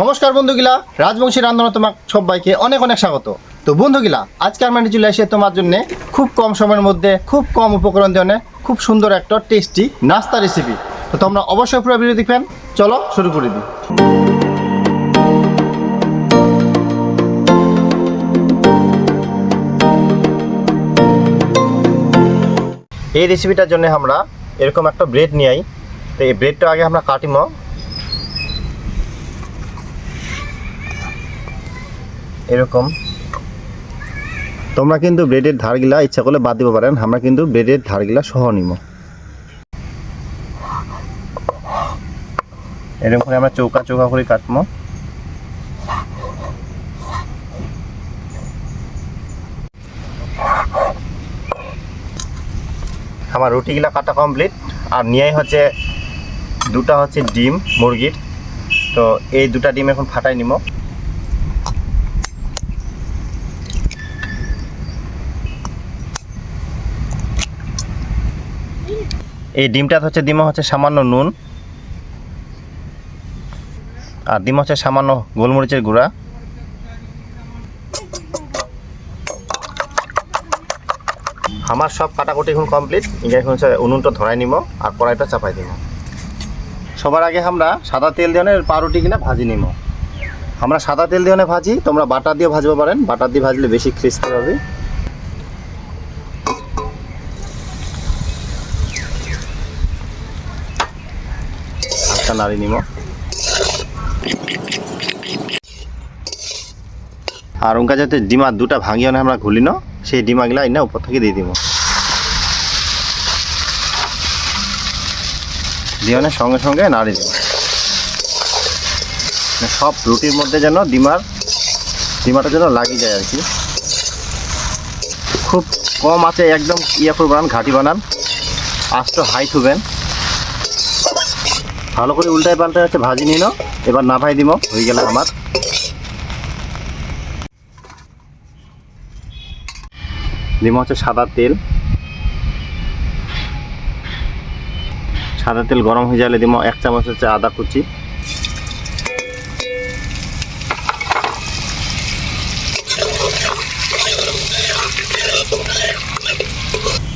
নমস্কার বন্ধুগিলা রাজবংশী রান্ধনা তোমার সবাইকে অনেক অনেক স্বাগত। তো বন্ধুগিলা আজকে আমরা চলে এসে তোমার জন্য খুব কম সময়ের মধ্যে, খুব কম উপকরণ দিয়ে খুব সুন্দর একটা টেস্টি নাস্তা রেসিপি তো তোমরা অবশ্যই পুরো ভিডিও দেখবেন। চলো শুরু করে দিই। এই রেসিপিটার জন্য আমরা এরকম একটা ব্রেড নিয়ে আই। তো এই ব্রেডটা আগে আমরা কাটিম। এরকম। তোমরা কিন্তু ব্রেডের ধারগুলা ইচ্ছা করলে বাদ দিতে পারেন, আমরা কিন্তু ব্রেডের ধারগুলা সহ নিব। এরকম করে আমরা চৌকা চৌকা করে কাটবো। আমার রুটিগুলা কাটা কমপ্লিট, আর নিয়ে হচ্ছে দুটা হচ্ছে ডিম মুরগির। তো এই দুটা ডিম এখন ফাটাই নিব। এই ডিমটা হচ্ছে, ডিম হচ্ছে সামান্য নুন। আর ডিম হচ্ছে সামান্য গোলমরিচের গুঁড়া। আমার সব কাটাকুটি এখন কমপ্লিট। এটা এখন হচ্ছে উনুনটা ধরাই নিব আর কড়াইটা চাপাই দিব। সবার আগে আমরা সাদা তেল দিয়ে পাউরুটি কিনা ভাজি নিব। আমরা সাদা তেল দিয়ে ভাজি, তোমরা বাটার দিয়ে ভাজতে পারেন। বাটার দিয়ে ভাজলে বেশি ক্রিস্পি হবে। হালকা নাড়ি নিব। আর ওনকা যাতে ডিমা দুটা ভাঙিয়ে না, আমরা ঘুলি না, সেই ডিমাগুলা ইনা উপর থেকে দিয়ে দিব। দিয়ে মানে সঙ্গে সঙ্গে নাড়ি দিব। মানে সব রুটির মধ্যে যেন ডিমার, ডিমাটা যেন লাগি যায় আর কি। খুব কম আছে, একদম ইয়ে করে বানান, ঘাটি বানান। আস্ত হাই থুবেন। ভালো করে উল্টায় পাল্টায় হচ্ছে, ভাজি নিন এবার না ভাই দিব হয়ে গেল আমার। দিব হচ্ছে সাদা তেল। সাদা তেল গরম হয়ে গেলে দিব এক চামচ হচ্ছে আদা কুচি।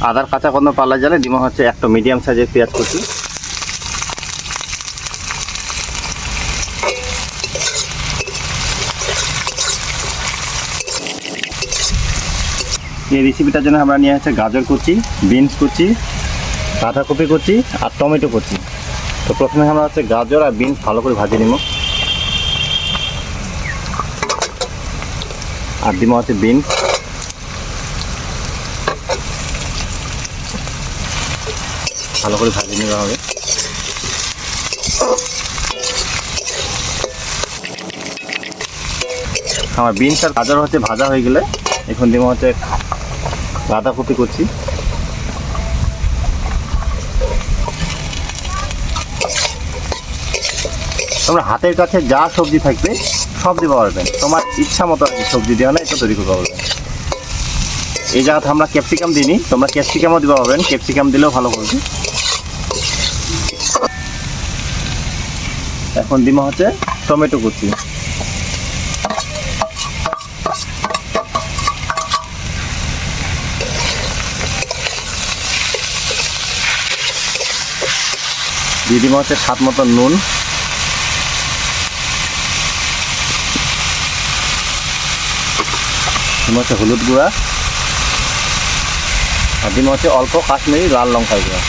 আদার কাঁচা কন্দ পাল্লা জালে দিব হচ্ছে একটা মিডিয়াম সাইজের পেঁয়াজ কুচি। এই রেসিপিটার জন্য আমরা নিয়ে আছে গাজর কুচি বিনস কুচি, বাঁধাকপি কুচি আর টমেটো কুচি। তো প্রথমে আমরা হচ্ছে গাজর আর বিনস ভালো করে ভাজি নিব। আর দিব হচ্ছে বিনস ভালো করে ভাজি নেওয়া হবে। আমার বিনস আর গাজর হচ্ছে ভাজা হয়ে গেলে, এখন দিব হচ্ছে বাঁধাকপি করছি। তোমরা হাতের কাছে যা সবজি থাকবে সব দিতে পারবেন তোমার ইচ্ছা মতো আর সবজি দেওয়া না এটা তৈরি করতে পারবেন এই জায়গাতে আমরা ক্যাপসিকাম দিইনি, তোমরা ক্যাপসিকামও দিতে পারবেন ক্যাপসিকাম দিলেও ভালো করবে এখন দিমা হচ্ছে টমেটো কুচি। দিয়ে দিব হচ্ছে স্বাদ মতো নুন। দিব হচ্ছে হলুদ গুঁড়া। আর দিব হচ্ছে অল্প কাশ্মীরি লাল লঙ্কার গুঁড়া।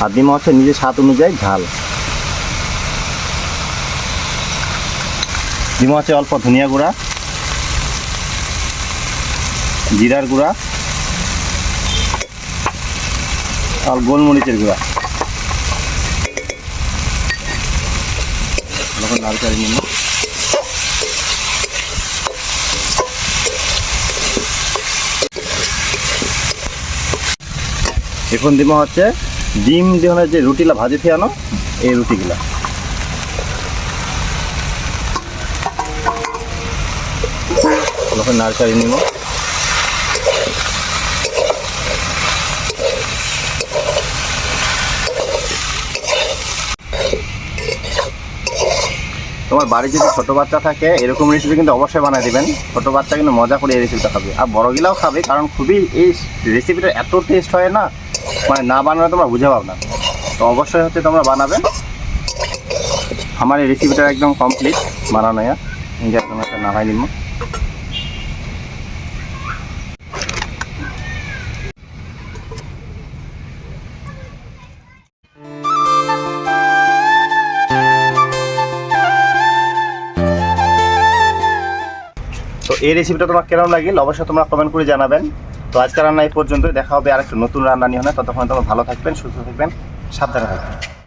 আর দিব হচ্ছে নিজের স্বাদ অনুযায়ী ঝাল। দিব হচ্ছে অল্প ধনিয়া গুঁড়া। জিরার গুঁড়া। আর গোলমরিচের গুঁড়া। করে নিন এখন দিব হচ্ছে ডিম দিয়ে যে রুটিলা ভাজি ফিয়ানো এই রুটিগুলা। নারকারি নিব তোমার বাড়ি যদি ছোট বাচ্চা থাকে, এরকম রেসিপি কিন্তু অবশ্যই বানিয়ে দিবেন। ছোট বাচ্চা কিন্তু মজা করে এই রেসিপিটা খাবে। আর বড় গিলাও খাবে, কারণ খুবই এই রেসিপিটা এত টেস্ট হয় না মানে না বানানো তোমরা বুঝে পাবো না। তো অবশ্যই হচ্ছে তোমরা বানাবে। আমার এই রেসিপিটা একদম কমপ্লিট বানানো একদম একটা নামাই নিব তো এই রেসিপিটা তোমার কেমন লাগে অবশ্যই তোমরা কমেন্ট করে জানাবেন। তো আজকে রান্না এই পর্যন্ত দেখা হবে আর একটা নতুন রান্না নিয়ে। হয় ততক্ষণ তোমরা ভালো থাকবেন, সুস্থ থাকবেন, সাবধানে থাকবেন।